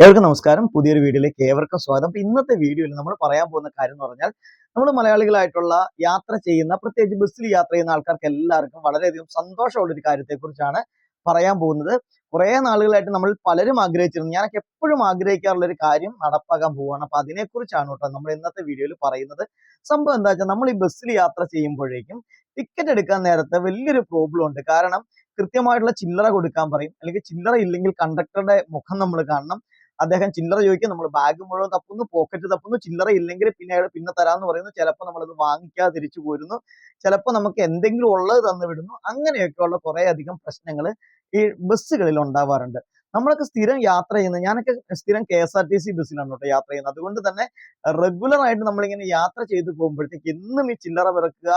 ഏവർക്കും നമസ്കാരം. പുതിയൊരു വീഡിയോയിലേക്ക് ഏവർക്കും സ്വാഗതം. അപ്പൊ ഇന്നത്തെ വീഡിയോയിൽ നമ്മൾ പറയാൻ പോകുന്ന കാര്യം എന്ന് പറഞ്ഞാൽ നമ്മൾ മലയാളികളായിട്ടുള്ള യാത്ര ചെയ്യുന്ന പ്രത്യേകിച്ച് ബസ്സിൽ യാത്ര ചെയ്യുന്ന ആൾക്കാർക്ക് എല്ലാവർക്കും വളരെയധികം സന്തോഷമുള്ള ഒരു കാര്യത്തെക്കുറിച്ചാണ് പറയാൻ പോകുന്നത്. കുറെ നാളുകളായിട്ട് നമ്മൾ പലരും ആഗ്രഹിച്ചിരുന്നു. ഞാനൊക്കെ എപ്പോഴും ആഗ്രഹിക്കാറുള്ള ഒരു കാര്യം നടപ്പാക്കാൻ പോവുകയാണ്. അപ്പൊ അതിനെക്കുറിച്ചാണ് കേട്ടോ നമ്മൾ ഇന്നത്തെ വീഡിയോയിൽ പറയുന്നത്. സംഭവം എന്താ വെച്ചാൽ നമ്മൾ ഈ ബസ്സിൽ യാത്ര ചെയ്യുമ്പോഴേക്കും ടിക്കറ്റ് എടുക്കാൻ നേരത്തെ വലിയൊരു പ്രോബ്ലം ഉണ്ട്. കാരണം കൃത്യമായിട്ടുള്ള ചില്ലറ കൊടുക്കാൻ പറയും. അല്ലെങ്കിൽ ചില്ലറ ഇല്ലെങ്കിൽ കണ്ടക്ടറുടെ മുഖം നമ്മൾ കാണണം. അദ്ദേഹം ചില്ലറ ചോദിക്കും നമ്മൾ ബാഗ് മുഴുവൻ തപ്പുന്നു പോക്കറ്റ് തപ്പുന്നു ചില്ലറ ഇല്ലെങ്കിൽ പിന്നെ അയാൾ പിന്നെ തരാന്ന് പറയുന്നു. ചിലപ്പോൾ നമ്മളത് വാങ്ങിക്കാതെ തിരിച്ചു പോരുന്നു. ചിലപ്പോൾ നമുക്ക് എന്തെങ്കിലും ഉള്ളത് തന്നു വിടുന്നു. അങ്ങനെയൊക്കെയുള്ള കുറെ അധികം പ്രശ്നങ്ങൾ ഈ ബസ്സുകളിൽ ഉണ്ടാവാറുണ്ട്. നമ്മളൊക്കെ സ്ഥിരം യാത്ര ചെയ്യുന്നത് ഞാനൊക്കെ സ്ഥിരം K S R T C ബസ്സിലാണ് കേട്ടോ യാത്ര ചെയ്യുന്നത്. അതുകൊണ്ട് തന്നെ റെഗുലർ ആയിട്ട് നമ്മളിങ്ങനെ യാത്ര ചെയ്തു പോകുമ്പോഴത്തേക്ക് എന്നും ഈ ചില്ലറ പിറക്കുക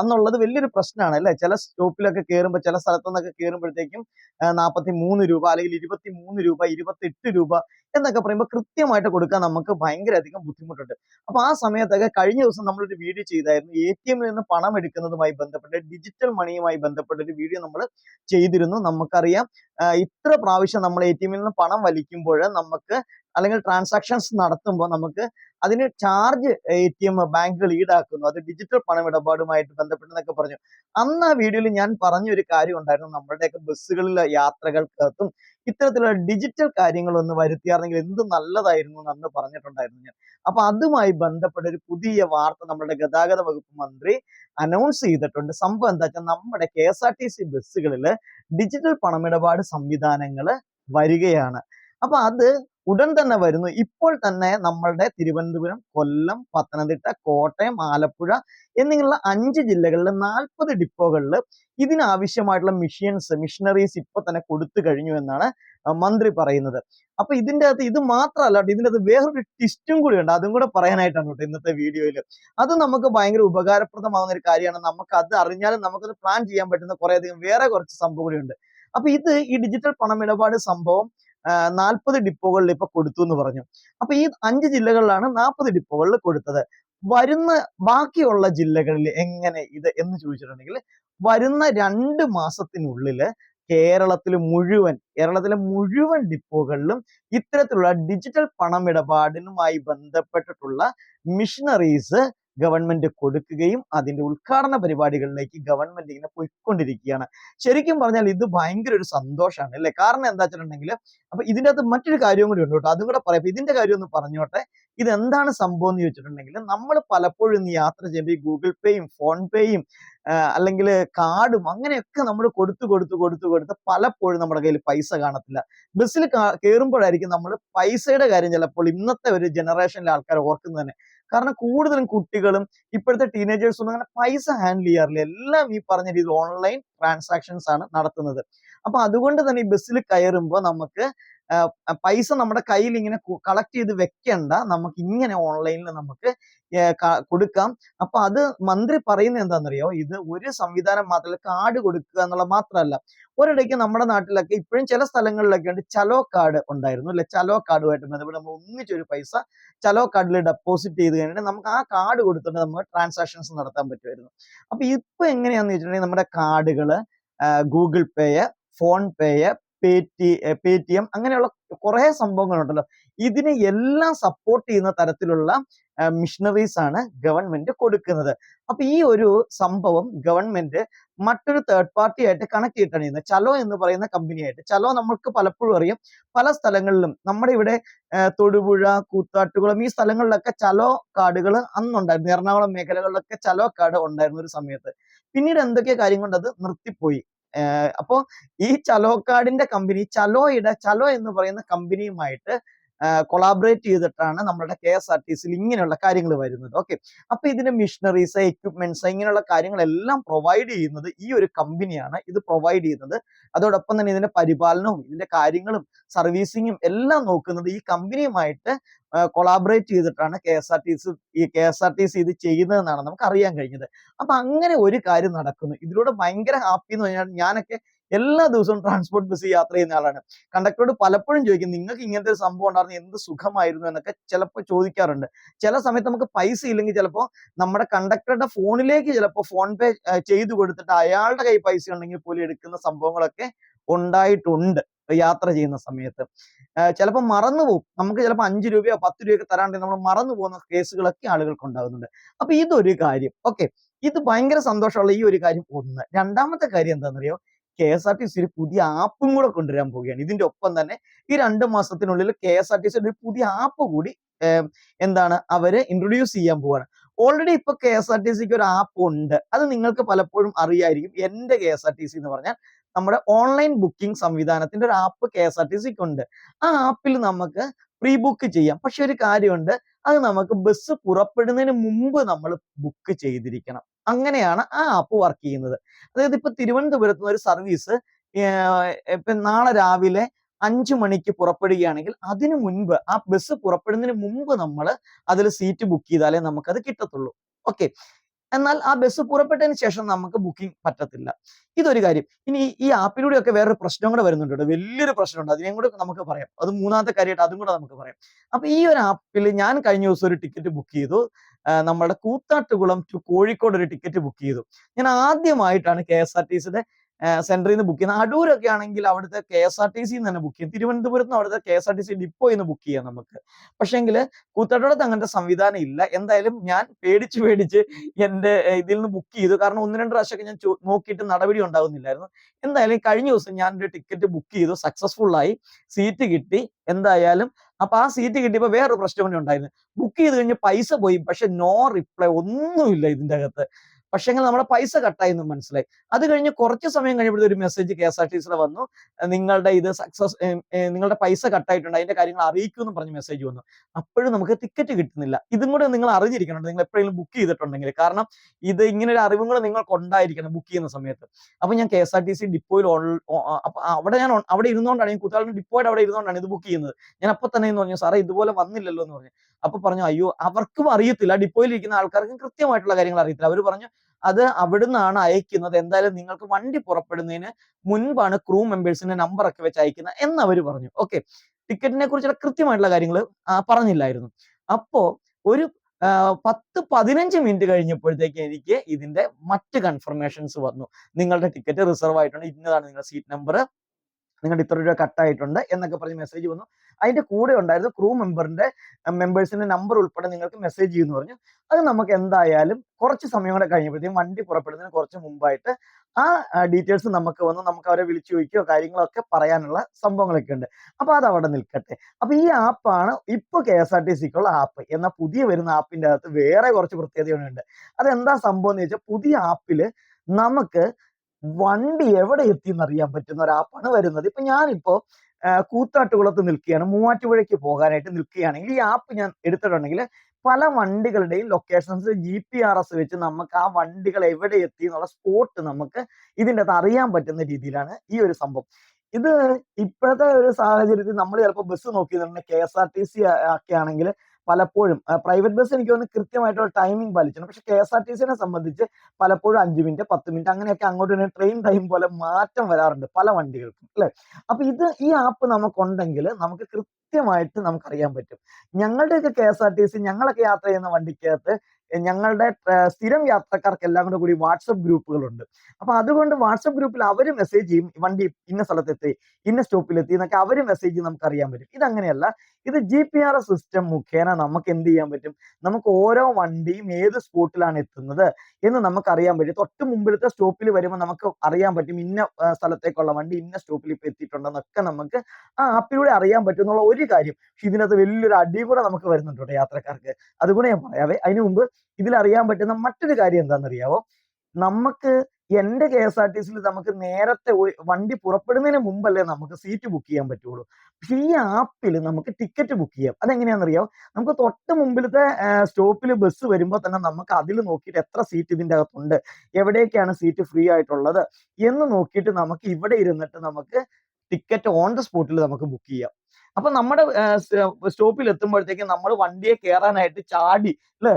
എന്നുള്ളത് വലിയൊരു പ്രശ്നമാണ് അല്ലെ? ചില സ്റ്റോപ്പിലൊക്കെ കയറുമ്പോൾ ചില സ്ഥലത്തു നിന്നൊക്കെ കയറുമ്പോഴത്തേക്കും നാൽപ്പത്തി മൂന്ന് രൂപ അല്ലെങ്കിൽ ഇരുപത്തി മൂന്ന് രൂപ ഇരുപത്തെട്ട് രൂപ എന്നൊക്കെ പറയുമ്പോൾ കൃത്യമായിട്ട് കൊടുക്കാൻ നമുക്ക് ഭയങ്കര അധികം ബുദ്ധിമുട്ടുണ്ട്. അപ്പൊ ആ സമയത്തൊക്കെ കഴിഞ്ഞ ദിവസം നമ്മളൊരു വീഡിയോ ചെയ്തായിരുന്നു. എ ടി എമ്മിൽ നിന്ന് പണം എടുക്കുന്നതുമായി ബന്ധപ്പെട്ട് ഡിജിറ്റൽ മണിയുമായി ബന്ധപ്പെട്ട ഒരു വീഡിയോ നമ്മൾ ചെയ്തിരുന്നു. നമുക്കറിയാം ഇത്ര പ്രാവശ്യം നമ്മൾ എ ടി എമ്മിൽ നിന്ന് പണം വലിക്കുമ്പോൾ നമുക്ക് അല്ലെങ്കിൽ ട്രാൻസാക്ഷൻസ് നടത്തുമ്പോൾ നമുക്ക് അതിന് ചാർജ് എ ടി എം ബാങ്കുകൾ ഈടാക്കുന്നു. അത് ഡിജിറ്റൽ പണമിടപാടുമായിട്ട് ബന്ധപ്പെട്ടെന്നൊക്കെ പറഞ്ഞു. അന്ന് ആ വീഡിയോയിൽ ഞാൻ പറഞ്ഞ ഒരു കാര്യം ഉണ്ടായിരുന്നു. നമ്മളുടെയൊക്കെ ബസ്സുകളിലെ യാത്രകൾക്കകത്തും ഇത്തരത്തിലുള്ള ഡിജിറ്റൽ കാര്യങ്ങൾ ഒന്ന് വരുത്തിയായിരുന്നെങ്കിൽ എന്ത് നല്ലതായിരുന്നു എന്ന് പറഞ്ഞിട്ടുണ്ടായിരുന്നു ഞാൻ. അപ്പൊ അതുമായി ബന്ധപ്പെട്ട ഒരു പുതിയ വാർത്ത നമ്മുടെ ഗതാഗത വകുപ്പ് മന്ത്രി അനൗൺസ് ചെയ്തിട്ടുണ്ട്. സംഭവം എന്താ വെച്ചാൽ നമ്മുടെ K S R T C ബസ്സുകളിൽ ഡിജിറ്റൽ പണമിടപാട് സംവിധാനങ്ങൾ വരികയാണ്. അപ്പൊ അത് ഉടൻ തന്നെ വരുന്നു. ഇപ്പോൾ തന്നെ നമ്മളുടെ തിരുവനന്തപുരം കൊല്ലം പത്തനംതിട്ട കോട്ടയം ആലപ്പുഴ എന്നിങ്ങനെയുള്ള അഞ്ച് ജില്ലകളിൽ നാൽപ്പത് ഡിപ്പോകളിൽ ഇതിനാവശ്യമായിട്ടുള്ള മിഷ്യൻസ് മിഷനറീസ് ഇപ്പൊ തന്നെ കൊടുത്തു കഴിഞ്ഞു എന്നാണ് മന്ത്രി പറയുന്നത്. അപ്പൊ ഇതിന്റെ അകത്ത് ഇത് മാത്രമല്ല ഇതിന്റെ അകത്ത് വേറൊരു ട്വിസ്റ്റും കൂടി ഉണ്ട്. അതും കൂടെ പറയാനായിട്ടാണ് കേട്ടോ ഇന്നത്തെ വീഡിയോയിൽ അത് നമുക്ക് ഭയങ്കര ഉപകാരപ്രദമാകുന്ന ഒരു കാര്യമാണ്. നമുക്ക് അത് അറിഞ്ഞാലും നമുക്കത് പ്ലാൻ ചെയ്യാൻ പറ്റുന്ന കുറെ അധികം വേറെ കുറച്ച് സംഭവം കൂടി ഉണ്ട്. അപ്പൊ ഇത് ഈ ഡിജിറ്റൽ പണമിടപാട് സംഭവം നാൽപ്പത് ഡിപ്പോകളിൽ ഇപ്പൊ കൊടുത്തു എന്ന് പറഞ്ഞു. അപ്പൊ ഈ അഞ്ച് ജില്ലകളിലാണ് നാൽപ്പത് ഡിപ്പോകളിൽ കൊടുത്തത്. വരുന്ന ബാക്കിയുള്ള ജില്ലകളിൽ എങ്ങനെ ഇത് എന്ന് ചോദിച്ചിട്ടുണ്ടെങ്കിൽ വരുന്ന രണ്ട് മാസത്തിനുള്ളിൽ കേരളത്തിൽ മുഴുവൻ കേരളത്തിലെ മുഴുവൻ ഡിപ്പോകളിലും ഇത്തരത്തിലുള്ള ഡിജിറ്റൽ പണമിടപാടിനുമായി ബന്ധപ്പെട്ടിട്ടുള്ള മിഷനറീസ് ഗവൺമെന്റ് കൊടുക്കുകയും അതിന്റെ ഉദ്ഘാടന പരിപാടികളിലേക്ക് ഗവൺമെന്റ് ഇങ്ങനെ പോയിക്കൊണ്ടിരിക്കുകയാണ്. ശരിക്കും പറഞ്ഞാൽ ഇത് ഭയങ്കര ഒരു സന്തോഷമാണ് അല്ലേ? കാരണം എന്താ വെച്ചിട്ടുണ്ടെങ്കിൽ അപ്പൊ ഇതിന്റെ അകത്ത് മറ്റൊരു കാര്യം കൂടി ഉണ്ട് കേട്ടോ. അതും കൂടെ പറയാം. ഇതിന്റെ കാര്യം ഒന്ന് പറഞ്ഞോട്ടെ. ഇത് എന്താണ് സംഭവം എന്ന് ചോദിച്ചിട്ടുണ്ടെങ്കിൽ നമ്മൾ പലപ്പോഴും ഇന്ന് യാത്ര ചെയ്യുമ്പോൾ ഈ ഗൂഗിൾ പേയും ഫോൺ പേയും അല്ലെങ്കിൽ കാർഡും അങ്ങനെയൊക്കെ നമ്മൾ കൊടുത്തു കൊടുത്തു കൊടുത്തു കൊടുത്ത് പലപ്പോഴും നമ്മുടെ കയ്യിൽ പൈസ കാണത്തില്ല. ബസ്സിൽ കയറുമ്പോഴായിരിക്കും നമ്മൾ പൈസയുടെ കാര്യം ചിലപ്പോൾ ഇന്നത്തെ ഒരു ജനറേഷനിലെ ആൾക്കാർ ഓർക്കുന്നത് തന്നെ. കാരണം കൂടുതലും കുട്ടികളും ഇപ്പോഴത്തെ ടീനേജേഴ്സ് അങ്ങനെ പൈസ ഹാൻഡിൽ ചെയ്യാറില്ല. എല്ലാം ഈ പറഞ്ഞ രീതിയിൽ ഓൺലൈൻ ട്രാൻസാക്ഷൻസ് ആണ് നടത്തുന്നത്. അപ്പൊ അതുകൊണ്ട് തന്നെ ഈ ബസ്സിൽ കയറുമ്പോൾ നമുക്ക് പൈസ നമ്മുടെ കയ്യിൽ ഇങ്ങനെ കളക്ട് ചെയ്ത് വെക്കണ്ട. നമുക്ക് ഇങ്ങനെ ഓൺലൈനിൽ നമുക്ക് കൊടുക്കാം. അപ്പൊ അത് മന്ത്രി പറയുന്നത് എന്താണെന്നറിയോ? ഇത് ഒരു സംവിധാനം മാത്രമല്ല കാർഡ് കൊടുക്കുക എന്നുള്ള മാത്രമല്ല. ഒരിടയ്ക്ക് നമ്മുടെ നാട്ടിലൊക്കെ ഇപ്പോഴും ചില സ്ഥലങ്ങളിലൊക്കെ ഉണ്ട് ചലോ കാർഡ് ഉണ്ടായിരുന്നു അല്ലെ? ചലോ കാർഡുമായിട്ട് ബന്ധപ്പെട്ട് നമ്മൾ ഒന്നിച്ചൊരു പൈസ ചലോ കാർഡിൽ ഡെപ്പോസിറ്റ് ചെയ്ത് കഴിഞ്ഞിട്ട് നമുക്ക് ആ കാർഡ് കൊടുത്തിട്ട് നമുക്ക് ട്രാൻസാക്ഷൻസ് നടത്താൻ പറ്റുമായിരുന്നു. അപ്പൊ ഇപ്പൊ എങ്ങനെയാന്ന് വെച്ചിട്ടുണ്ടെങ്കിൽ നമ്മുടെ കാർഡുകൾ Google Pay PhonePe Paytm Paytm അങ്ങനെയുള്ള കുറെ സംഭവങ്ങളുണ്ടല്ലോ. ഇതിനെ എല്ലാം സപ്പോർട്ട് ചെയ്യുന്ന തരത്തിലുള്ള മിഷനറീസ് ആണ് ഗവൺമെന്റ് കൊടുക്കുന്നത്. അപ്പൊ ഈ ഒരു സംഭവം ഗവൺമെന്റ് മറ്റൊരു തേർഡ് പാർട്ടി ആയിട്ട് കണക്ട് ചെയ്തിട്ടാണ് ചെയ്യുന്നത്. ചലോ എന്ന് പറയുന്ന കമ്പനിയായിട്ട് ചലോ നമ്മൾക്ക് പലപ്പോഴും അറിയാം. പല സ്ഥലങ്ങളിലും നമ്മുടെ ഇവിടെ തൊടുപുഴ കൂത്താട്ടുകുളം ഈ സ്ഥലങ്ങളിലൊക്കെ ചലോ കാർഡുകൾ അന്നുണ്ടായിരുന്നു. എറണാകുളം മേഖലകളിലൊക്കെ ചലോ കാർഡ് ഉണ്ടായിരുന്ന ഒരു സമയത്ത്. പിന്നീട് എന്തൊക്കെ കാര്യം കൊണ്ട് അത് നിർത്തിപ്പോയി. അപ്പോ ഈ ചലോക്കാടിന്റെ കമ്പനി ചലോയുടെ ചലോ എന്ന് പറയുന്ന കമ്പനിയുമായിട്ട് കൊളാബറേറ്റ് ചെയ്തിട്ടാണ് നമ്മുടെ കെ എസ് ആർ ടി സിയിൽ ഇങ്ങനെയുള്ള കാര്യങ്ങൾ വരുന്നത്. ഓക്കെ അപ്പൊ ഇതിന്റെ മിഷനറീസ് എക്യുപ്മെന്റ്സ് ഇങ്ങനെയുള്ള കാര്യങ്ങളെല്ലാം പ്രൊവൈഡ് ചെയ്യുന്നത് ഈ ഒരു കമ്പനിയാണ് ഇത് പ്രൊവൈഡ് ചെയ്യുന്നത്. അതോടൊപ്പം തന്നെ ഇതിന്റെ പരിപാലനവും ഇതിന്റെ കാര്യങ്ങളും സർവീസിങ്ങും എല്ലാം നോക്കുന്നത് ഈ കമ്പനിയുമായിട്ട് കൊളാബറേറ്റ് ചെയ്തിട്ടാണ് K S R T C ഈ K S R T C ഇത് ചെയ്യുന്നതെന്നാണ് നമുക്ക് അറിയാൻ കഴിഞ്ഞത്. അപ്പൊ അങ്ങനെ ഒരു കാര്യം നടക്കുന്നു. ഇതിലൂടെ ഭയങ്കര ഹാപ്പി എന്ന് പറഞ്ഞാൽ ഞാനൊക്കെ എല്ലാ ദിവസവും ട്രാൻസ്പോർട്ട് ബസ് യാത്ര ചെയ്യുന്ന ആളാണ്. കണ്ടക്ടറോട് പലപ്പോഴും ചോദിക്കും നിങ്ങൾക്ക് ഇങ്ങനത്തെ ഒരു സംഭവം ഉണ്ടായിരുന്നു? എന്ത് സുഖമായിരുന്നു? എന്നൊക്കെ ചിലപ്പോൾ ചോദിക്കാറുണ്ട്. ചില സമയത്ത് നമുക്ക് പൈസ ഇല്ലെങ്കിൽ ചിലപ്പോൾ നമ്മുടെ കണ്ടക്ടറുടെ ഫോണിലേക്ക് ചിലപ്പോൾ ഫോൺ പേ ചെയ്തു കൊടുത്തിട്ട് അയാളുടെ കൈ പൈസ ഉണ്ടെങ്കിൽ പോലും എടുക്കുന്ന സംഭവങ്ങളൊക്കെ ഉണ്ടായിട്ടുണ്ട് യാത്ര ചെയ്യുന്ന സമയത്ത്. ചിലപ്പോൾ മറന്നു പോകും നമുക്ക് ചിലപ്പോൾ അഞ്ച് രൂപയോ പത്ത് രൂപയൊക്കെ തരാണ്ട് നമ്മൾ മറന്നു പോകുന്ന കേസുകളൊക്കെ ആളുകൾക്ക് ഉണ്ടാകുന്നുണ്ട്. അപ്പൊ ഇതൊരു കാര്യം. ഓക്കെ. ഇത് ഭയങ്കര സന്തോഷമുള്ള ഈ ഒരു കാര്യം ഒന്ന്. രണ്ടാമത്തെ കാര്യം എന്താണെന്നറിയോ? K S R T C ഒരു പുതിയ ആപ്പും കൂടെ കൊണ്ടുവരാൻ പോവുകയാണ്. ഇതിന്റെ ഒപ്പം തന്നെ ഈ രണ്ട് മാസത്തിനുള്ളിൽ K S R T C ഒരു പുതിയ ആപ്പ് കൂടി എന്താണ് അവർ ഇൻട്രൊഡ്യൂസ് ചെയ്യാൻ പോവാണ് ഓൾറെഡി ഇപ്പൊ കെ എസ് ആർ ടി സിക്ക് ഒരു ആപ്പ് ഉണ്ട്. അത് നിങ്ങൾക്ക് പലപ്പോഴും അറിയായിരിക്കും. എന്റെ K S R T C എന്ന് പറഞ്ഞാൽ നമ്മുടെ ഓൺലൈൻ ബുക്കിംഗ് സംവിധാനത്തിന്റെ ഒരു app K S R T സിക്ക് ഉണ്ട്. ആ ആപ്പിൽ നമുക്ക് പ്രീ ബുക്ക് ചെയ്യാം. പക്ഷെ ഒരു കാര്യമുണ്ട്. അത് നമുക്ക് ബസ് പുറപ്പെടുന്നതിന് മുമ്പ് നമ്മൾ ബുക്ക് ചെയ്തിരിക്കണം. അങ്ങനെയാണ് ആ ആപ്പ് വർക്ക് ചെയ്യുന്നത്. അതായത് ഇപ്പൊ തിരുവനന്തപുരത്ത് നിന്ന് ഒരു സർവീസ് ഇപ്പൊ നാളെ രാവിലെ അഞ്ചു മണിക്ക് പുറപ്പെടുകയാണെങ്കിൽ അതിനു മുൻപ് ആ ബസ് പുറപ്പെടുന്നതിന് മുമ്പ് നമ്മൾ അതിൽ സീറ്റ് ബുക്ക് ചെയ്താലേ നമുക്ക് അത് കിട്ടത്തുള്ളൂ. ഓക്കെ എന്നാൽ ആ ബസ് പുറപ്പെട്ടതിന് ശേഷം നമുക്ക് ബുക്കിംഗ് പറ്റത്തില്ല. ഇതൊരു കാര്യം. ഇനി ഈ- ആപ്പിലൂടെ ഒക്കെ വേറൊരു പ്രശ്നം കൂടെ വരുന്നുണ്ട്. വലിയൊരു പ്രശ്നമുണ്ട്. അതിനെയും കൂടെ നമുക്ക് പറയാം. അത് മൂന്നാമത്തെ കാര്യമായിട്ട് അതും കൂടെ നമുക്ക് പറയാം. അപ്പൊ ഈ ഒരു ആപ്പിൽ ഞാൻ കഴിഞ്ഞ ദിവസം ഒരു ടിക്കറ്റ് ബുക്ക് ചെയ്തു. നമ്മുടെ കൂത്താട്ടുകുളം ടു കോഴിക്കോട് ഒരു ടിക്കറ്റ് ബുക്ക് ചെയ്തു. ഞാൻ ആദ്യമായിട്ടാണ് കെ എസ് ആർ ടി സിയുടെ സെന്ററിൽ നിന്ന് ബുക്ക് ചെയ്യുന്നത്. അടൂരൊക്കെ ആണെങ്കിൽ അവിടുത്തെ കെ എസ് ആർ ടി സിന്ന് തന്നെ ബുക്ക് ചെയ്യും. തിരുവനന്തപുരത്ത് നിന്ന് അവിടുത്തെ K S R T C ഡിപ്പോയിൽ നിന്ന് ബുക്ക് ചെയ്യാം നമുക്ക്. പക്ഷേങ്കിൽ കൂത്താട്ടോടത്ത് അങ്ങനത്തെ സംവിധാനം ഇല്ല. എന്തായാലും ഞാൻ പേടിച്ച് പേടിച്ച് ഏർ, ഇതിൽ നിന്ന് ബുക്ക് ചെയ്തു. കാരണം ഒന്ന് രണ്ട് പ്രാവശ്യമൊക്കെ ഞാൻ നോക്കിയിട്ട് നടപടി ഉണ്ടാകുന്നില്ലായിരുന്നു എന്തായാലും കഴിഞ്ഞ ദിവസം ഞാൻ ഒരു ടിക്കറ്റ് ബുക്ക് ചെയ്തു. സക്സസ്ഫുൾ ആയി. സീറ്റ് കിട്ടി. എന്തായാലും അപ്പൊ ആ സീറ്റ് കിട്ടിയപ്പോ വേറൊരു പ്രശ്നം കൂടി ഉണ്ടായിരുന്നു. ബുക്ക് ചെയ്ത് കഴിഞ്ഞ് പൈസ പോയി. പക്ഷെ നോ റിപ്ലൈ ഒന്നുമില്ല ഇതിന്റെ അകത്ത്. പക്ഷെങ്കിൽ നമ്മുടെ പൈസ കട്ടായി എന്ന് മനസ്സിലായി. അത് കഴിഞ്ഞ് കുറച്ച് സമയം കഴിയുമ്പോൾ ഒരു message K S R T സിയുടെ വന്നു. നിങ്ങളുടെ ഇത് സക്സസ് നിങ്ങളുടെ പൈസ കട്ടായിട്ടുണ്ട് അതിന്റെ കാര്യങ്ങൾ അറിയിക്കൂ എന്ന് പറഞ്ഞ് മെസ്സേജ് വന്നു. അപ്പോഴും നമുക്ക് ടിക്കറ്റ് കിട്ടുന്നില്ല. ഇതും കൂടെ നിങ്ങൾ അറിഞ്ഞിരിക്കണം. നിങ്ങൾ എപ്പോഴെങ്കിലും ബുക്ക് ചെയ്തിട്ടുണ്ടെങ്കിൽ. കാരണം ഇത് ഇങ്ങനെ ഒരു അറിവും കൂടെ നിങ്ങൾക്ക് ഉണ്ടായിരിക്കണം ബുക്ക് ചെയ്യുന്ന സമയത്ത്. അപ്പൊ ഞാൻ K S R T C ഡിപ്പോയിൽ അവിടെ ഞാൻ അവിടെ ഇരുന്നുകൊണ്ടാണ് ഈ കുത്താളിന് ഡിപ്പോയുടെ അവിടെ ഇരുന്നുകൊണ്ടാണ് ഇത് ബുക്ക് ചെയ്യുന്നത്. ഞാൻ അപ്പൊ തന്നെ എന്ന് പറഞ്ഞു സാറേ ഇതുപോലെ വന്നില്ലല്ലോ എന്ന് പറഞ്ഞു. അപ്പൊ പറഞ്ഞു അയ്യോ അവർക്കും അറിയത്തില്ല. ഡിപ്പോയിൽ ഇരിക്കുന്ന ആൾക്കാർക്കും കൃത്യമായിട്ടുള്ള കാര്യങ്ങൾ അറിയത്തില്ല. അവർ പറഞ്ഞു അത് അവിടുന്നാണ് അയക്കുന്നത്. എന്തായാലും നിങ്ങൾക്ക് വണ്ടി പുറപ്പെടുന്നതിന് മുൻപാണ് ക്രൂ മെമ്പേഴ്സിന്റെ നമ്പർ ഒക്കെ വെച്ച് അയക്കുന്നത് എന്ന് അവർ പറഞ്ഞു. ഓക്കെ ടിക്കറ്റിനെ കുറിച്ചുള്ള കൃത്യമായിട്ടുള്ള കാര്യങ്ങൾ പറഞ്ഞില്ലായിരുന്നു. അപ്പോ ഒരു പത്ത് പതിനഞ്ച് മിനിറ്റ് കഴിഞ്ഞപ്പോഴത്തേക്ക് എനിക്ക് ഇതിന്റെ മറ്റ് കൺഫർമേഷൻസ് വന്നു. നിങ്ങളുടെ ടിക്കറ്റ് റിസർവ് ആയിട്ടുണ്ട്. ഇന്നതാണ് നിങ്ങളുടെ സീറ്റ് നമ്പർ നിങ്ങളുടെ ഇത്ര രൂപ കട്ടായിട്ടുണ്ട് എന്നൊക്കെ പറഞ്ഞ് മെസ്സേജ് വന്നു. അതിന്റെ കൂടെ ഉണ്ടായിരുന്നു ക്രൂ മെമ്പറിന്റെ മെമ്പേഴ്സിന്റെ നമ്പർ ഉൾപ്പെടെ നിങ്ങൾക്ക് മെസ്സേജ് ചെയ്യുന്നു പറഞ്ഞു. അത് നമുക്ക് എന്തായാലും കുറച്ച് സമയം കൂടെ കഴിഞ്ഞപ്പോഴത്തേക്കും വണ്ടി പുറപ്പെടുന്നതിന് കുറച്ച് മുമ്പായിട്ട് ആ ഡീറ്റെയിൽസ് നമുക്ക് വന്ന് നമുക്ക് അവരെ വിളിച്ചു ചോദിക്കുകയോ കാര്യങ്ങളൊക്കെ പറയാനുള്ള സംഭവങ്ങളൊക്കെ ഉണ്ട്. അപ്പൊ അത് അവിടെ നിൽക്കട്ടെ. അപ്പൊ ഈ ആപ്പാണ് ഇപ്പൊ കെ എസ് ആർ ടി സിക്കുള്ള ആപ്പ് എന്നാൽ പുതിയ വരുന്ന ആപ്പിന്റെ അകത്ത് വേറെ കുറച്ച് പ്രത്യേകതകളുണ്ട്. അതെന്താ സംഭവം എന്ന് വെച്ചാൽ പുതിയ ആപ്പിൽ നമുക്ക് വണ്ടി എവിടെ എത്തി എന്നറിയാൻ പറ്റുന്ന ഒരു ആപ്പാണ് വരുന്നത്. ഇപ്പൊ ഞാനിപ്പോ കൂത്താട്ടുകുളത്ത് നിൽക്കുകയാണ്. മൂവാറ്റുപുഴയ്ക്ക് പോകാനായിട്ട് നിൽക്കുകയാണെങ്കിൽ ഈ ആപ്പ് ഞാൻ എടുത്തിട്ടുണ്ടെങ്കിൽ പല വണ്ടികളുടെയും locations G P R S വെച്ച് നമുക്ക് ആ വണ്ടികൾ എവിടെ എത്തി എന്നുള്ള സ്പോട്ട് നമുക്ക് ഇതിന്റെ അകത്ത് അറിയാൻ പറ്റുന്ന രീതിയിലാണ് ഈ ഒരു സംഭവം. ഇത് ഇപ്പോഴത്തെ ഒരു സാഹചര്യത്തിൽ നമ്മൾ ചിലപ്പോൾ bus നോക്കിയിട്ടുണ്ടെങ്കിൽ K S R T C ഒക്കെ ആണെങ്കിൽ പലപ്പോഴും പ്രൈവറ്റ് ബസ് എനിക്ക് തോന്നുന്നു കൃത്യമായിട്ടുള്ള ടൈമിംഗ് പാലിച്ചു പക്ഷെ കെ എസ് ആർ ടി സിനെ സംബന്ധിച്ച് പലപ്പോഴും അഞ്ച് മിനിറ്റ് പത്ത് മിനിറ്റ് അങ്ങനെയൊക്കെ അങ്ങോട്ട് ഇങ്ങനെ ട്രെയിൻ ടൈം പോലെ മാറ്റം വരാറുണ്ട് പല വണ്ടികൾക്കും അല്ലെ? അപ്പൊ ഇത് ഈ ആപ്പ് നമുക്കുണ്ടെങ്കിൽ നമുക്ക് കൃത്യമായിട്ട് നമുക്കറിയാൻ പറ്റും. ഞങ്ങളുടെയൊക്കെ K S R T C ഞങ്ങളൊക്കെ യാത്ര ചെയ്യുന്ന വണ്ടിക്കകത്ത് ഞങ്ങളുടെ സ്ഥിരം യാത്രക്കാർക്ക് എല്ലാം കൂടെ കൂടി വാട്സപ്പ് ഗ്രൂപ്പുകളുണ്ട്. അപ്പൊ അതുകൊണ്ട് വാട്സപ്പ് ഗ്രൂപ്പിൽ അവർ മെസ്സേജ് ചെയ്യും വണ്ടി ഇന്ന സ്ഥലത്തെത്തി ഇന്ന സ്റ്റോപ്പിലെത്തി എന്നൊക്കെ അവർ മെസ്സേജ് നമുക്ക് അറിയാൻ പറ്റും. ഇതങ്ങനെയല്ല ഇത് G P R S system മുഖേന നമുക്ക് എന്ത് ചെയ്യാൻ പറ്റും? നമുക്ക് ഓരോ വണ്ടിയും ഏത് സ്പോട്ടിലാണ് എത്തുന്നത് എന്ന് നമുക്ക് അറിയാൻ പറ്റും. തൊട്ട് മുമ്പിലത്തെ സ്റ്റോപ്പിൽ വരുമ്പോൾ നമുക്ക് അറിയാൻ പറ്റും ഇന്ന സ്ഥലത്തേക്കുള്ള വണ്ടി ഇന്ന സ്റ്റോപ്പിൽ ഇപ്പൊ എത്തിയിട്ടുണ്ടെന്നൊക്കെ നമുക്ക് ആ ആപ്പിലൂടെ അറിയാൻ പറ്റും എന്നുള്ള ഒരു കാര്യം. ഇതിനകത്ത് വലിയൊരു അടി കൂടെ നമുക്ക് വരുന്നുണ്ട് യാത്രക്കാർക്ക്. അതുകൂടെ ഞാൻ പറയാവേ അതിനു മുമ്പ് ഇതിൽ അറിയാൻ പറ്റുന്ന മറ്റൊരു കാര്യം എന്താണെന്നറിയാവോ? നമുക്ക് എന്റെ കെ എസ് ആർ ടി സിയിൽ നമുക്ക് നേരത്തെ വണ്ടി പുറപ്പെടുന്നതിന് മുമ്പല്ലേ നമുക്ക് സീറ്റ് ബുക്ക് ചെയ്യാൻ പറ്റുള്ളൂ. പക്ഷെ ഈ ആപ്പിൽ നമുക്ക് ടിക്കറ്റ് ബുക്ക് ചെയ്യാം. അതെങ്ങനെയാണെന്നറിയോ നമുക്ക് തൊട്ട് മുമ്പിലത്തെ സ്റ്റോപ്പിൽ ബസ് വരുമ്പോൾ തന്നെ നമുക്ക് അതിൽ നോക്കിയിട്ട് എത്ര സീറ്റ് ഇതിന്റെ അകത്തുണ്ട് എവിടെയൊക്കെയാണ് സീറ്റ് ഫ്രീ ആയിട്ടുള്ളത് എന്ന് നോക്കിയിട്ട് നമുക്ക് ഇവിടെ ഇരുന്നിട്ട് നമുക്ക് ടിക്കറ്റ് ഓൺ ദ സ്പോട്ടിൽ നമുക്ക് ബുക്ക് ചെയ്യാം. അപ്പൊ നമ്മുടെ സ്റ്റോപ്പിൽ എത്തുമ്പോഴത്തേക്ക് നമ്മൾ വണ്ടിയെ കയറാനായിട്ട് ചാടി അല്ലെ?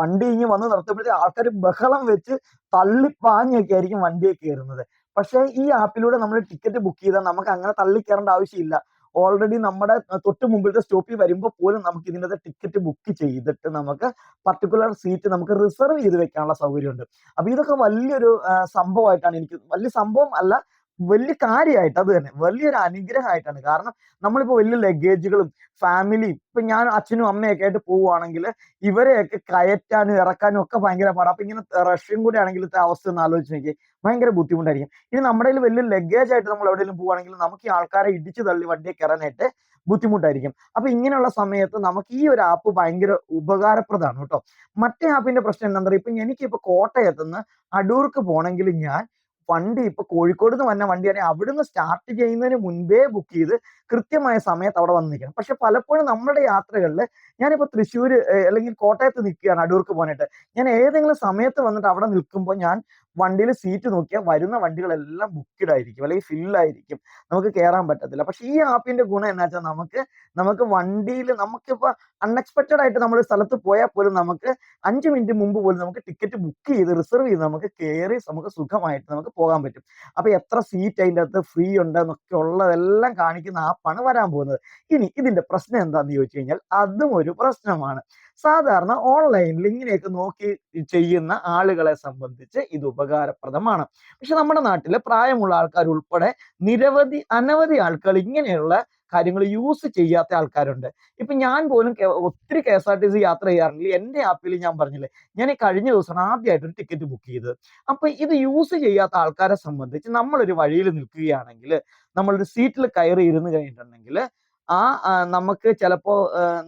വണ്ടി ഇങ്ങി വന്ന് നിർത്തുമ്പോഴത്തേക്ക് ആൾക്കാർ ബഹളം വെച്ച് തള്ളിപ്പാഞ്ഞൊക്കെ ആയിരിക്കും വണ്ടിയെ കയറുന്നത് പക്ഷേ ഈ ആപ്പിലൂടെ നമ്മൾ ടിക്കറ്റ് ബുക്ക് ചെയ്താൽ നമുക്ക് അങ്ങനെ തള്ളി കയറേണ്ട ആവശ്യമില്ല. ഓൾറെഡി നമ്മുടെ തൊട്ട് മുമ്പിലത്തെ സ്റ്റോപ്പിൽ വരുമ്പോൾ പോലും നമുക്ക് ഇതിന്റെ ടിക്കറ്റ് ബുക്ക് ചെയ്തിട്ട് നമുക്ക് പർട്ടിക്കുലർ സീറ്റ് നമുക്ക് റിസർവ് ചെയ്ത് വെക്കാനുള്ള സൗകര്യമുണ്ട്. അപ്പൊ ഇതൊക്കെ വലിയൊരു സംഭവമായിട്ടാണ് എനിക്ക് വലിയ സംഭവം അല്ല വലിയ കാര്യമായിട്ട് അത് തന്നെ. വലിയൊരു അനുഗ്രഹമായിട്ടാണ്. കാരണം നമ്മളിപ്പോ വലിയ ലഗേജുകളും ഫാമിലിയും ഇപ്പൊ ഞാൻ അച്ഛനും അമ്മയൊക്കെ ആയിട്ട് പോവുകയാണെങ്കിൽ ഇവരെയൊക്കെ കയറ്റാനും ഇറക്കാനും ഒക്കെ ഭയങ്കര പാടാ. അപ്പൊ ഇങ്ങനെ റഷ്യൻ കൂടെ ആണെങ്കിൽ ഇത്തെ അവസ്ഥ ഒന്ന് ആലോചിച്ച് നോക്കി ഭയങ്കര ബുദ്ധിമുട്ടായിരിക്കും. ഇനി നമ്മുടെ കയ്യിൽ വലിയ ലഗേജ് ആയിട്ട് നമ്മൾ എവിടെയെങ്കിലും പോവുകയാണെങ്കിൽ നമുക്ക് ഈ ആൾക്കാരെ ഇടിച്ചു തള്ളി വണ്ടിയെ കയറാനായിട്ട് ബുദ്ധിമുട്ടായിരിക്കും. അപ്പൊ ഇങ്ങനെയുള്ള സമയത്ത് നമുക്ക് ഈ ഒരു ആപ്പ് ഭയങ്കര ഉപകാരപ്രദമാണ് കേട്ടോ. മറ്റേ ആപ്പിന്റെ പ്രശ്നം എന്താ പറയുക ഇപ്പൊ എനിക്കിപ്പോ കോട്ടയത്ത് നിന്ന് അടൂർക്ക് പോകണമെങ്കിൽ ഞാൻ വണ്ടി ഇപ്പൊ കോഴിക്കോട് നിന്ന് വന്ന വണ്ടിയാണെങ്കിൽ അവിടുന്ന് സ്റ്റാർട്ട് ചെയ്യുന്നതിന് മുൻപേ ബുക്ക് ചെയ്ത് കൃത്യമായ സമയത്ത് അവിടെ വന്ന് നിൽക്കണം പക്ഷെ പലപ്പോഴും നമ്മുടെ യാത്രകളിൽ ഞാനിപ്പോ തൃശ്ശൂർ അല്ലെങ്കിൽ കോട്ടയത്ത് നിൽക്കുകയാണ് അടൂർക്ക് പോകാനായിട്ട്. ഞാൻ ഏതെങ്കിലും സമയത്ത് വന്നിട്ട് അവിടെ നിൽക്കുമ്പോൾ ഞാൻ വണ്ടിയിൽ സീറ്റ് നോക്കിയാൽ വരുന്ന വണ്ടികളെല്ലാം ബുക്ക്ഡ് ആയിരിക്കും അല്ലെങ്കിൽ ഫില്ലായിരിക്കും നമുക്ക് കയറാൻ പറ്റത്തില്ല. പക്ഷെ ഈ ആപ്പിന്റെ ഗുണം എന്നാ വെച്ചാൽ നമുക്ക് നമുക്ക് വണ്ടിയിൽ നമുക്കിപ്പോ അൺഎക്സ്പെക്റ്റഡ് ആയിട്ട് നമ്മൾ സ്ഥലത്ത് പോയാൽ പോലും നമുക്ക് അഞ്ച് മിനിറ്റ് മുമ്പ് പോലും നമുക്ക് ടിക്കറ്റ് ബുക്ക് ചെയ്ത് റിസർവ് ചെയ്ത് നമുക്ക് കയറി നമുക്ക് സുഖമായിട്ട് നമുക്ക് പോകാൻ പറ്റും. അപ്പൊ എത്ര സീറ്റ് അതിന്റെ അകത്ത് ഫ്രീ ഉണ്ട് എന്നൊക്കെ ഉള്ളതെല്ലാം കാണിക്കുന്ന ആപ്പാണ് വരാൻ പോകുന്നത്. ഇനി ഇതിന്റെ പ്രശ്നം എന്താണെന്ന് ചോദിച്ചു കഴിഞ്ഞാൽ അതും ഒരു പ്രശ്നമാണ്. സാധാരണ ഓൺലൈനിൽ ഇങ്ങനെയൊക്കെ നോക്കി ചെയ്യുന്ന ആളുകളെ സംബന്ധിച്ച് ഇത് ഉപകാരപ്രദമാണ്. പക്ഷെ നമ്മുടെ നാട്ടിൽ പ്രായമുള്ള ആൾക്കാർ ഉൾപ്പെടെ നിരവധി അനവധി ആൾക്കാർ ഇങ്ങനെയുള്ള കാര്യങ്ങൾ യൂസ് ചെയ്യാത്ത ആൾക്കാരുണ്ട്. ഇപ്പൊ ഞാൻ പോലും ഒത്തിരി K S R T C യാത്ര എന്റെ ആപ്പിൽ ഞാൻ പറഞ്ഞില്ലേ ഞാൻ ഈ കഴിഞ്ഞ ദിവസമാണ് ആദ്യമായിട്ട് ഒരു ടിക്കറ്റ് ബുക്ക് ചെയ്തത്. അപ്പൊ ഇത് യൂസ് ചെയ്യാത്ത ആൾക്കാരെ സംബന്ധിച്ച് നമ്മളൊരു വഴിയിൽ നിൽക്കുകയാണെങ്കിൽ നമ്മളൊരു സീറ്റിൽ കയറി ഇരുന്ന് കഴിഞ്ഞിട്ടുണ്ടെങ്കിൽ ആ നമുക്ക് ചിലപ്പോ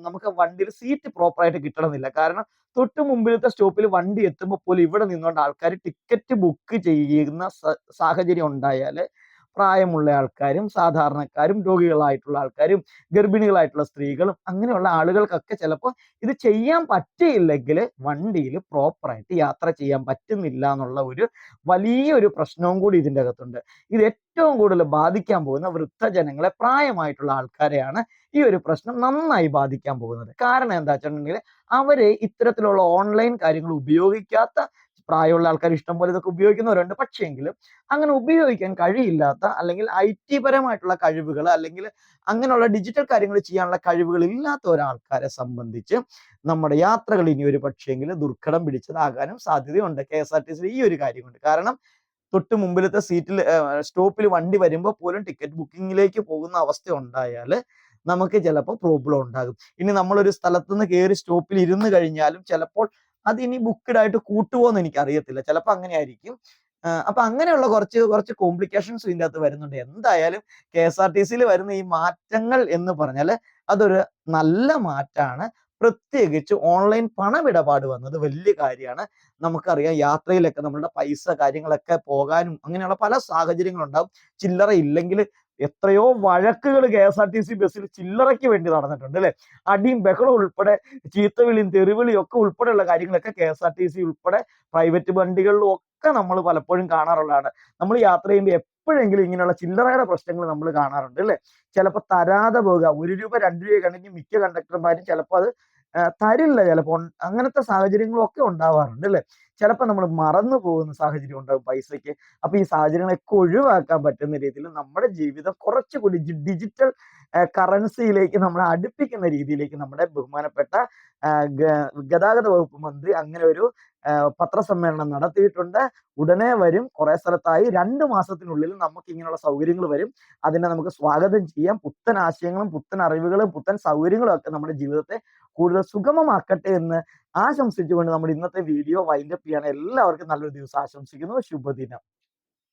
നമുക്ക് വണ്ടിയിൽ സീറ്റ് പ്രോപ്പർ ആയിട്ട് കിട്ടണമെന്നില്ല. കാരണം തൊട്ട് മുമ്പിലത്തെ സ്റ്റോപ്പിൽ വണ്ടി എത്തുമ്പോൾ പോലും ഇവിടെ നിന്നുകൊണ്ട് ആൾക്കാർ ടിക്കറ്റ് ബുക്ക് ചെയ്യുന്ന സാഹചര്യം ഉണ്ടായാൽ പ്രായമുള്ള ആൾക്കാരും സാധാരണക്കാരും രോഗികളായിട്ടുള്ള ആൾക്കാരും ഗർഭിണികളായിട്ടുള്ള സ്ത്രീകളും അങ്ങനെയുള്ള ആളുകൾക്കൊക്കെ ചിലപ്പോൾ ഇത് ചെയ്യാൻ പറ്റിയില്ലെങ്കിൽ വണ്ടിയിൽ പ്രോപ്പറായിട്ട് യാത്ര ചെയ്യാൻ പറ്റുന്നില്ല എന്നുള്ള ഒരു വലിയൊരു പ്രശ്നവും കൂടി ഇതിന്റെ അകത്തുണ്ട്. ഇത് ഏറ്റവും കൂടുതൽ ബാധിക്കാൻ പോകുന്ന വൃദ്ധജനങ്ങളെ പ്രായമായിട്ടുള്ള ആൾക്കാരെയാണ് ഈ ഒരു പ്രശ്നം നന്നായി ബാധിക്കാൻ പോകുന്നത്. കാരണം എന്താ വെച്ചിട്ടുണ്ടെങ്കിൽ അവരെ ഇത്തരത്തിലുള്ള ഓൺലൈൻ കാര്യങ്ങൾ ഉപയോഗിക്കാത്ത പ്രായമുള്ള ആൾക്കാർ ഇഷ്ടം പോലെ ഇതൊക്കെ ഉപയോഗിക്കുന്നവരുണ്ട്. പക്ഷേങ്കിലും അങ്ങനെ ഉപയോഗിക്കാൻ കഴിയില്ലാത്ത അല്ലെങ്കിൽ ഐ ടി പരമായിട്ടുള്ള കഴിവുകൾ അല്ലെങ്കിൽ അങ്ങനെയുള്ള ഡിജിറ്റൽ കാര്യങ്ങൾ ചെയ്യാനുള്ള കഴിവുകൾ ഇല്ലാത്ത ഒരാൾക്കാരെ സംബന്ധിച്ച് നമ്മുടെ യാത്രകൾ ഇനി ഒരു പക്ഷേങ്കിൽ ദുർഘടം പിടിച്ചതാകാനും സാധ്യതയുണ്ട്. K S R T C ഈ ഒരു കാര്യമുണ്ട് കാരണം തൊട്ട് മുമ്പിലത്തെ സീറ്റിൽ സ്റ്റോപ്പിൽ വണ്ടി വരുമ്പോൾ പോലും ടിക്കറ്റ് ബുക്കിങ്ങിലേക്ക് പോകുന്ന അവസ്ഥ ഉണ്ടായാൽ നമുക്ക് ചിലപ്പോൾ പ്രോബ്ലം ഉണ്ടാകും. ഇനി നമ്മളൊരു സ്ഥലത്ത് നിന്ന് കയറി സ്റ്റോപ്പിൽ ഇരുന്ന് കഴിഞ്ഞാലും ചിലപ്പോൾ അത് ഇനി ബുക്ക്ഡ് ആയിട്ട് കൂട്ടുവോന്ന് എനിക്ക് അറിയത്തില്ല ചിലപ്പോൾ അങ്ങനെ ആയിരിക്കും അപ്പൊ അങ്ങനെയുള്ള കുറച്ച് കുറച്ച് കോംപ്ലിക്കേഷൻസ് ഇതിന്റെ അകത്ത് വരുന്നുണ്ട്. എന്തായാലും കെ എസ് ആർ ടി സിയിൽ വരുന്ന ഈ മാറ്റങ്ങൾ എന്ന് പറഞ്ഞാൽ അതൊരു നല്ല മാറ്റാണ്. പ്രത്യേകിച്ച് ഓൺലൈൻ പണമിടപാട് വന്നത് വലിയ കാര്യമാണ്. നമുക്കറിയാം യാത്രയിലൊക്കെ നമ്മളുടെ പൈസ കാര്യങ്ങളൊക്കെ പോകാനും അങ്ങനെയുള്ള പല സാഹചര്യങ്ങളുണ്ടാവും. ചില്ലറ ഇല്ലെങ്കിൽ എത്രയോ വഴക്കുകൾ K S R T C ബസ്സിൽ ചില്ലറയ്ക്ക് വേണ്ടി നടന്നിട്ടുണ്ട് അല്ലെ? അടിയും ബഹളം ഉൾപ്പെടെ ചീത്തവിളിയും തെറിവിളിയും ഒക്കെ ഉൾപ്പെടെയുള്ള കാര്യങ്ങളൊക്കെ K S R T C ഉൾപ്പെടെ പ്രൈവറ്റ് വണ്ടികളിലും ഒക്കെ നമ്മൾ പലപ്പോഴും കാണാറുള്ളതാണ്. നമ്മൾ യാത്ര ചെയ്യുമ്പോൾ എപ്പോഴെങ്കിലും ഇങ്ങനെയുള്ള ചില്ലറയുടെ പ്രശ്നങ്ങൾ നമ്മൾ കാണാറുണ്ട് അല്ലെ? ചിലപ്പോൾ തരാതെ പോകുക ഒരു രൂപ രണ്ട് രൂപ കണ്ടെങ്കിൽ മിക്ക കണ്ടക്ടർമാരും ചിലപ്പോൾ അത് തരില്ല ചിലപ്പോൾ അങ്ങനത്തെ സാഹചര്യങ്ങളും ഒക്കെ ഉണ്ടാവാറുണ്ട് അല്ലെ? ചിലപ്പോൾ നമ്മൾ മറന്നു പോകുന്ന സാഹചര്യം ഉണ്ടാകും പൈസയ്ക്ക് അപ്പൊ ഈ സാഹചര്യങ്ങളൊക്കെ ഒഴിവാക്കാൻ പറ്റുന്ന രീതിയിൽ നമ്മുടെ ജീവിതം കുറച്ചുകൂടി ഡിജിറ്റൽ കറൻസിയിലേക്ക് നമ്മളെ അടുപ്പിക്കുന്ന രീതിയിലേക്ക് നമ്മുടെ ബഹുമാനപ്പെട്ട ഗതാഗത വകുപ്പ് മന്ത്രി അങ്ങനെ ഒരു പത്രസമ്മേളനം നടത്തിയിട്ടുണ്ട്. ഉടനെ വരും. കുറെ സ്ഥലത്തായി രണ്ട് മാസത്തിനുള്ളിൽ നമുക്ക് ഇങ്ങനെയുള്ള സൗകര്യങ്ങൾ വരും. അതിനെ നമുക്ക് സ്വാഗതം ചെയ്യാം. പുത്തൻ ആശയങ്ങളും പുത്തൻ അറിവുകളും പുത്തൻ സൗകര്യങ്ങളും ഒക്കെ നമ്മുടെ ജീവിതത്തെ കൂടുതൽ സുഗമമാക്കട്ടെ എന്ന് ആശംസിച്ചുകൊണ്ട് നമ്മുടെ ഇന്നത്തെ വീഡിയോ വൈൻഡപ്പ് ചെയ്യാണ് എല്ലാവർക്കും നല്ലൊരു ദിവസം ആശംസിക്കുന്നു. ശുഭദിനം.